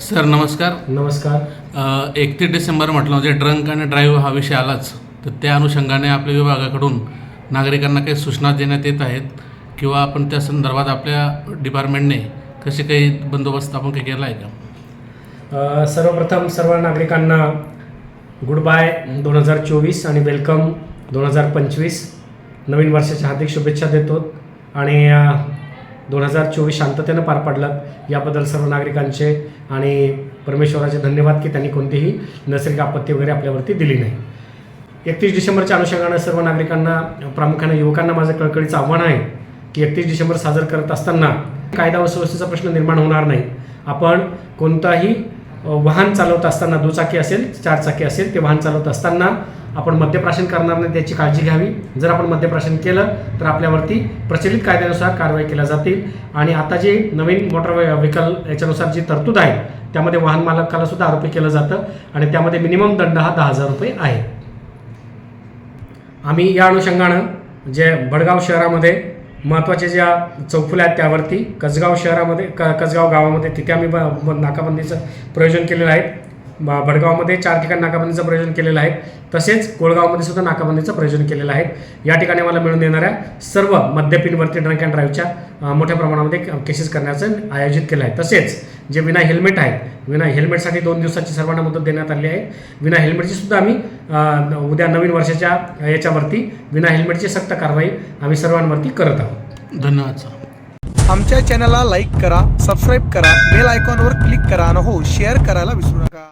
Sir नमस्कार. नमस्कार. एकतीस डिसेंबर म्हटलं म्हणजे ड्रंक आणि ड्राईव्ह हा विषय आलाच. तर त्या अनुषंगाने आपल्या विभागाकडून नागरिकांना काही सूचना देण्यात येत आहेत किंवा आपण त्या संदर्भात आपल्या डिपार्टमेंटने कसे काही बंदोबस्त आपण काही केला आहे का? अ, सर्वप्रथम सर्व नागरिकांना गुड बाय दोन हजार चोवीस आणि वेलकम दोन हजार पंचवीस. नवीन वर्षाच्या हार्दिक शुभेच्छा देतो. आणि दोन हजार चोवीस शांततेनं पार पाडलात याबद्दल सर्व नागरिकांचे आणि परमेश्वराचे धन्यवाद की त्यांनी कोणतीही नैसर्गिक आपत्ती वगैरे आपल्यावरती दिली नाही. एकतीस डिसेंबरच्या अनुषंगानं सर्व नागरिकांना प्रामुख्याने युवकांना माझं कळकळीचं आव्हान आहे की एकतीस डिसेंबर साजरं करत असताना कायदा व सुव्यवस्थेचा प्रश्न निर्माण होणार नाही. आपण कोणताही वाहन चालवत असताना दुचाकी असेल चारचाकी असेल ते वाहन चालवत असताना आपण मद्यप्राशन करणार नाही त्याची काळजी घ्यावी. जर आपण मद्यप्राशन केलं तर आपल्यावरती प्रचलित कायद्यानुसार कारवाई केल्या जातील. आणि आता जे नवीन मोटर व्हेकल याच्यानुसार जी तरतूद आहे त्यामध्ये वाहन मालकाला सुद्धा आरोपी केलं जातं. आणि त्यामध्ये मिनिमम दंड हा दहा हजार रुपये आहे. आम्ही या अनुषंगानं जे भडगाव शहरामध्ये महत्त्वाच्या ज्या चौफुल्या आहेत त्यावरती कसगाव शहरामध्ये क कसगाव गावामध्ये तिथे आम्ही ब नाकाबंदीचं प्रयोजन केलेलं आहे. भडगावमध्ये चार ठिकाणी नाकाबंदीचं प्रयोजन केलेलं आहे. तसेच कोळगावमध्ये सुद्धा नाकाबंदीचं प्रयोजन केलेलं आहे. या ठिकाणी आम्हाला मिळून देणाऱ्या सर्व मद्यपींवरती ड्रंक अँड ड्राईव्हच्या मोठ्या प्रमाणामध्ये केसेस करण्याचं आयोजित केलं आहे. तसेच जे विना हेल्मेट आहे विना हेल्मेटसाठी दोन दिवसाची सर्वांना मुदत देण्यात आली आहे. विना हेल्मेटची सुद्धा आम्ही उद्या नवीन वर्षाच्या याच्यावरती विना हेल्मेटची सक्त कारवाई आम्ही सर्वांवरती करत आहोत. धन्यवाद सर आमच्या चॅनलला लाईक करा सबस्क्राईब करा बेल आयकॉनवर क्लिक करा आणि हो शेअर करायला विसरू नका.